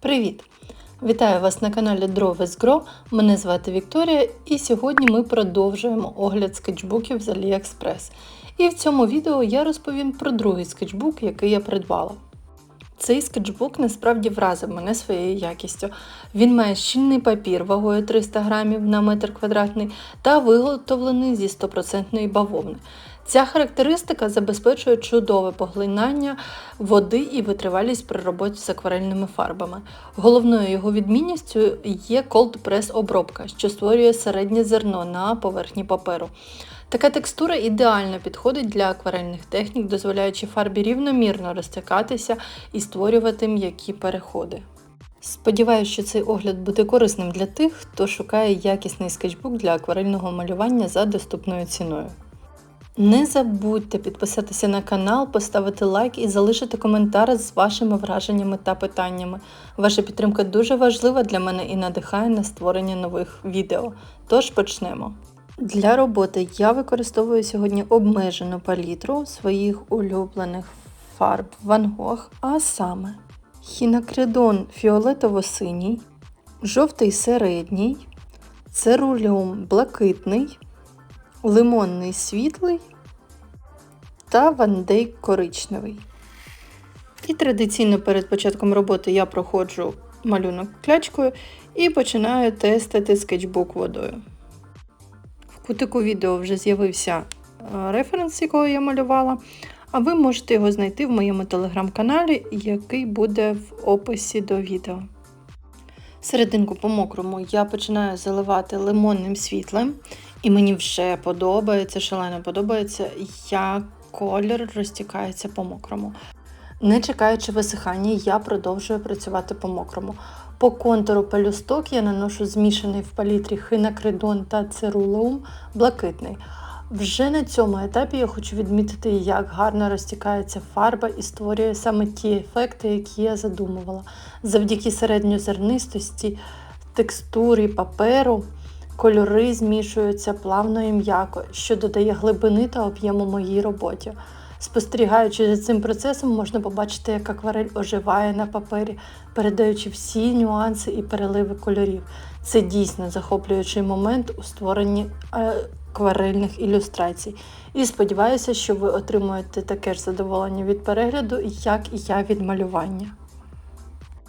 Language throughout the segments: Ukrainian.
Привіт! Вітаю вас на каналі Draw Grow. Мене звати Вікторія, і сьогодні ми продовжуємо огляд скетчбуків з AliExpress. І в цьому відео я розповім про другий скетчбук, який я придбала. Цей скетчбук насправді вразив мене своєю якістю. Він має щільний папір вагою 300 грамів на метр квадратний та виготовлений зі 100% бавовни. Ця характеристика забезпечує чудове поглинання води і витривалість при роботі з акварельними фарбами. Головною його відмінністю є cold press обробка, що створює середнє зерно на поверхні паперу. Така текстура ідеально підходить для акварельних технік, дозволяючи фарбі рівномірно розтякатися і створювати м'які переходи. Сподіваюся, що цей огляд буде корисним для тих, хто шукає якісний скетчбук для акварельного малювання за доступною ціною. Не забудьте підписатися на канал, поставити лайк і залишити коментар з вашими враженнями та питаннями. Ваша підтримка дуже важлива для мене і надихає на створення нових відео. Тож почнемо. Для роботи я використовую сьогодні обмежену палітру своїх улюблених фарб Van Gogh, а саме хінакридон фіолетово-синій, жовтий середній, церуліум блакитний, лимонний світлий та вандей коричневий. І традиційно перед початком роботи я проходжу малюнок клячкою і починаю тестити скетчбук водою. В кутику відео вже з'явився е, референс, якого я малювала, а ви можете його знайти в моєму телеграм-каналі, який буде в описі до відео. Серединку по мокрому я починаю заливати лимонним світлем, і мені вже подобається, шалено подобається, як колір розтікається по мокрому. Не чекаючи висихання, я продовжую працювати по мокрому. По контуру пелюсток я наношу змішаний в палітрі хинакридон та церулеум блакитний. Вже на цьому етапі я хочу відмітити, як гарно розтікається фарба і створює саме ті ефекти, які я задумувала. Завдяки середньозернистості, текстурі паперу, кольори змішуються плавно і м'яко, що додає глибини та об'єму моїй роботі. Спостерігаючи за цим процесом, можна побачити, як акварель оживає на папері, передаючи всі нюанси і переливи кольорів. Це дійсно захоплюючий момент у створенні акварельних ілюстрацій. І сподіваюся, що ви отримуєте таке ж задоволення від перегляду, як і я від малювання.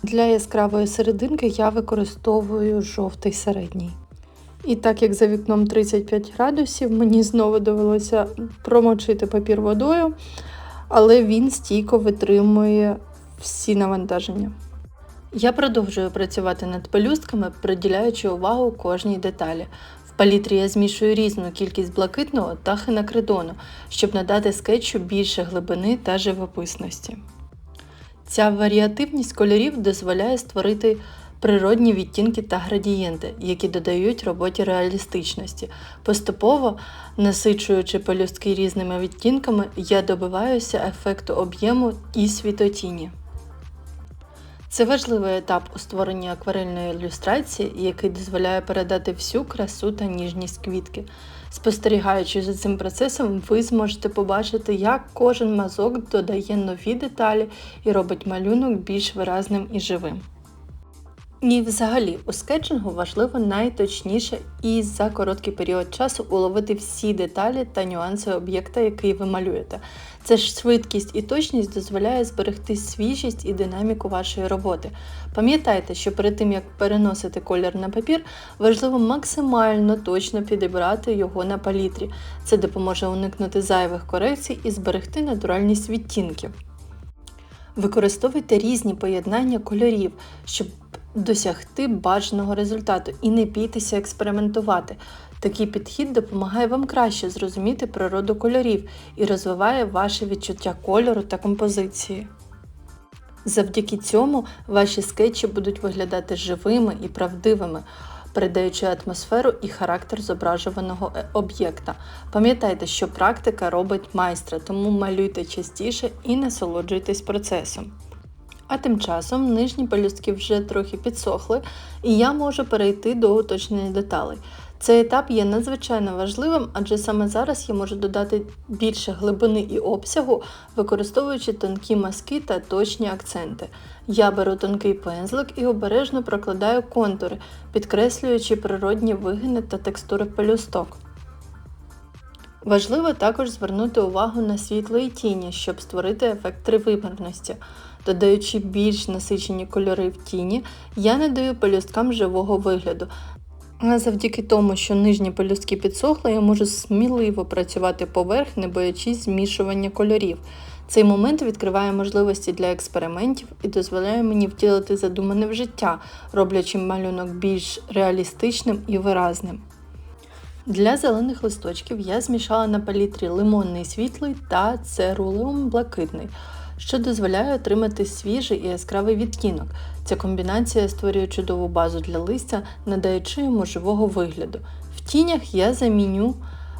Для яскравої серединки я використовую жовтий середній. І так як за вікном 35 градусів, мені знову довелося промочити папір водою, але він стійко витримує всі навантаження. Я продовжую працювати над пелюстками, приділяючи увагу кожній деталі. В палітрі я змішую різну кількість блакитного та хинакридону, щоб надати скетчу більше глибини та живописності. Ця варіативність кольорів дозволяє створити природні відтінки та градієнти, які додають роботі реалістичності. Поступово, насичуючи пелюстки різними відтінками, я добиваюся ефекту об'єму і світотіні. Це важливий етап у створенні акварельної ілюстрації, який дозволяє передати всю красу та ніжність квітки. Спостерігаючи за цим процесом, ви зможете побачити, як кожен мазок додає нові деталі і робить малюнок більш виразним і живим. І взагалі у скетчингу важливо найточніше і за короткий період часу уловити всі деталі та нюанси об'єкта, який ви малюєте. Це ж швидкість і точність дозволяє зберегти свіжість і динаміку вашої роботи. Пам'ятайте, що перед тим як переносити колір на папір, важливо максимально точно підібрати його на палітрі. Це допоможе уникнути зайвих корекцій і зберегти натуральність відтінків. Використовуйте різні поєднання кольорів, щоб досягти бажаного результату і не бійтеся експериментувати. Такий підхід допомагає вам краще зрозуміти природу кольорів і розвиває ваше відчуття кольору та композиції. Завдяки цьому ваші скетчі будуть виглядати живими і правдивими, передаючи атмосферу і характер зображуваного е, об'єкта. Пам'ятайте, що практика робить майстра, тому малюйте частіше і насолоджуйтесь процесом. А тим часом нижні пелюстки вже трохи підсохли, і я можу перейти до уточнення деталей. Цей етап є надзвичайно важливим, адже саме зараз я можу додати більше глибини і обсягу, використовуючи тонкі мазки та точні акценти. Я беру тонкий пензлик і обережно прокладаю контури, підкреслюючи природні вигини та текстури пелюсток. Важливо також звернути увагу на світло і тіні, щоб створити ефект тривимірності. Додаючи більш насичені кольори в тіні, я надаю пелюсткам живого вигляду. А завдяки тому, що нижні пелюстки підсохли, я можу сміливо працювати поверх, не боячись змішування кольорів. Цей момент відкриває можливості для експериментів і дозволяє мені втілити задумане в життя, роблячи малюнок більш реалістичним і виразним. Для зелених листочків я змішала на палітрі лимонний світлий та церулеум блакитний, що дозволяє отримати свіжий і яскравий відтінок. Ця комбінація створює чудову базу для листя, надаючи йому живого вигляду. В тінях я заміню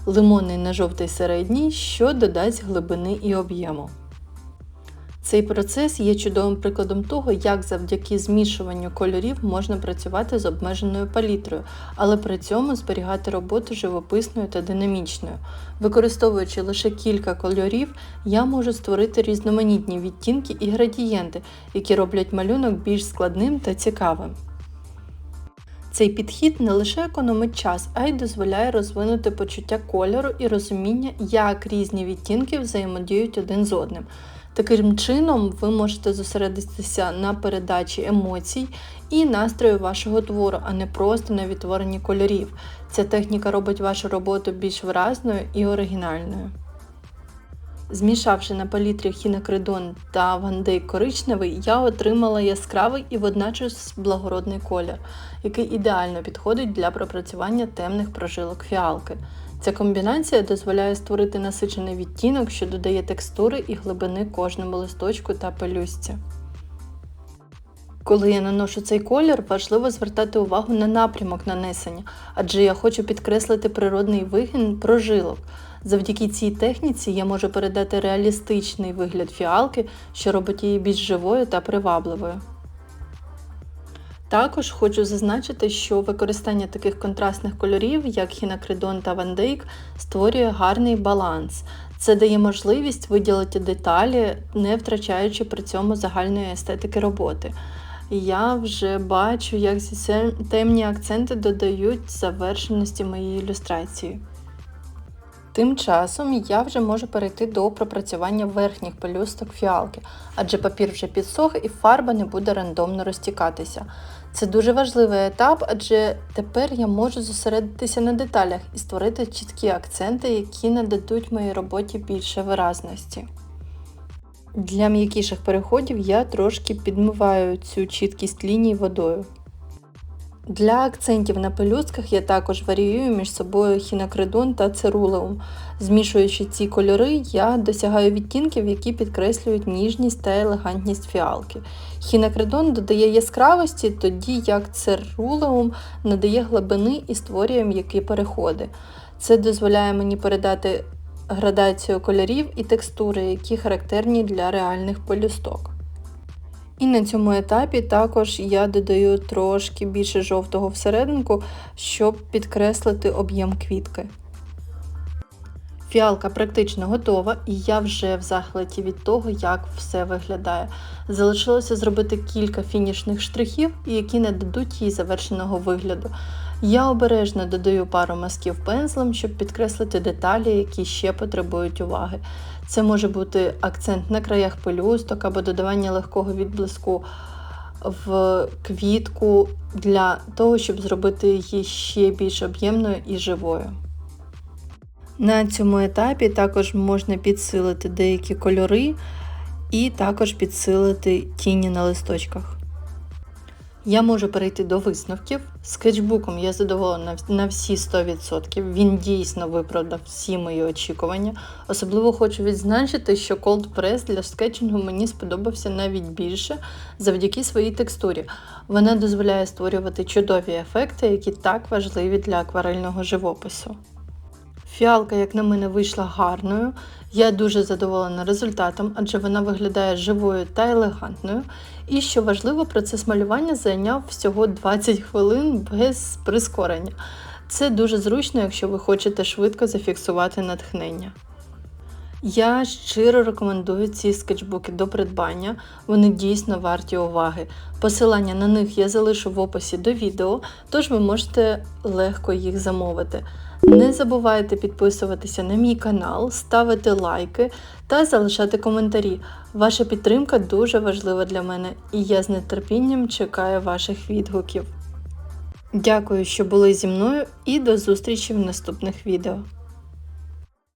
лимонний на жовтий середній, що додасть глибини і об'єму. Цей процес є чудовим прикладом того, як завдяки змішуванню кольорів можна працювати з обмеженою палітрою, але при цьому зберігати роботу живописною та динамічною. Використовуючи лише кілька кольорів, я можу створити різноманітні відтінки і градієнти, які роблять малюнок більш складним та цікавим. Цей підхід не лише економить час, а й дозволяє розвинути почуття кольору і розуміння, як різні відтінки взаємодіють один з одним. Таким чином, ви можете зосередитися на передачі емоцій і настрою вашого твору, а не просто на відтворенні кольорів. Ця техніка робить вашу роботу більш виразною і оригінальною. Змішавши на палітрі хінокридон та вандей коричневий, я отримала яскравий і водночас благородний колір, який ідеально підходить для пропрацювання темних прожилок фіалки. Ця комбінація дозволяє створити насичений відтінок, що додає текстури і глибини кожному листочку та пелюстці. Коли я наношу цей колір, важливо звертати увагу на напрямок нанесення, адже я хочу підкреслити природний вигін прожилок. Завдяки цій техніці я можу передати реалістичний вигляд фіалки, що робить її більш живою та привабливою. Також хочу зазначити, що використання таких контрастних кольорів, як хінакридон та вандейк, створює гарний баланс. Це дає можливість виділити деталі, не втрачаючи при цьому загальної естетики роботи. Я вже бачу, як ці темні акценти додають завершеності моєї ілюстрації. Тим часом я вже можу перейти до пропрацювання верхніх пелюсток фіалки, адже папір вже підсох і фарба не буде рандомно розтікатися. Це дуже важливий етап, адже тепер я можу зосередитися на деталях і створити чіткі акценти, які нададуть моїй роботі більше виразності. Для м'якіших переходів я трошки підмиваю цю чіткість ліній водою. Для акцентів на пелюстках я також варіюю між собою хінакридон та церулеум. Змішуючи ці кольори, я досягаю відтінків, які підкреслюють ніжність та елегантність фіалки. Хінакридон додає яскравості, тоді як церулеум надає глибини і створює м'які переходи. Це дозволяє мені передати градацію кольорів і текстури, які характерні для реальних пелюсток. І на цьому етапі також я додаю трошки більше жовтого всерединку, щоб підкреслити об'єм квітки. Фіалка практично готова, і я вже в захваті від того, як все виглядає. Залишилося зробити кілька фінішних штрихів, які нададуть їй завершеного вигляду. Я обережно додаю пару мазків пензлем, щоб підкреслити деталі, які ще потребують уваги. Це може бути акцент на краях пелюсток або додавання легкого відблиску в квітку для того, щоб зробити її ще більш об'ємною і живою. На цьому етапі також можна підсилити деякі кольори і також підсилити тіні на листочках. Я можу перейти до висновків. Скетчбуком я задоволена на всі 100%. Він дійсно виправдав всі мої очікування. Особливо хочу відзначити, що Cold Press для скетчингу мені сподобався навіть більше завдяки своїй текстурі. Вона дозволяє створювати чудові ефекти, які так важливі для акварельного живопису. Фіалка, як на мене, вийшла гарною. Я дуже задоволена результатом, адже вона виглядає живою та елегантною. І що важливо, процес малювання зайняв всього 20 хвилин без прискорення. Це дуже зручно, якщо ви хочете швидко зафіксувати натхнення. Я щиро рекомендую ці скетчбуки до придбання, вони дійсно варті уваги. Посилання на них я залишу в описі до відео, тож ви можете легко їх замовити. Не забувайте підписуватися на мій канал, ставити лайки та залишати коментарі. Ваша підтримка дуже важлива для мене, і я з нетерпінням чекаю ваших відгуків. Дякую, що були зі мною, і до зустрічі в наступних відео.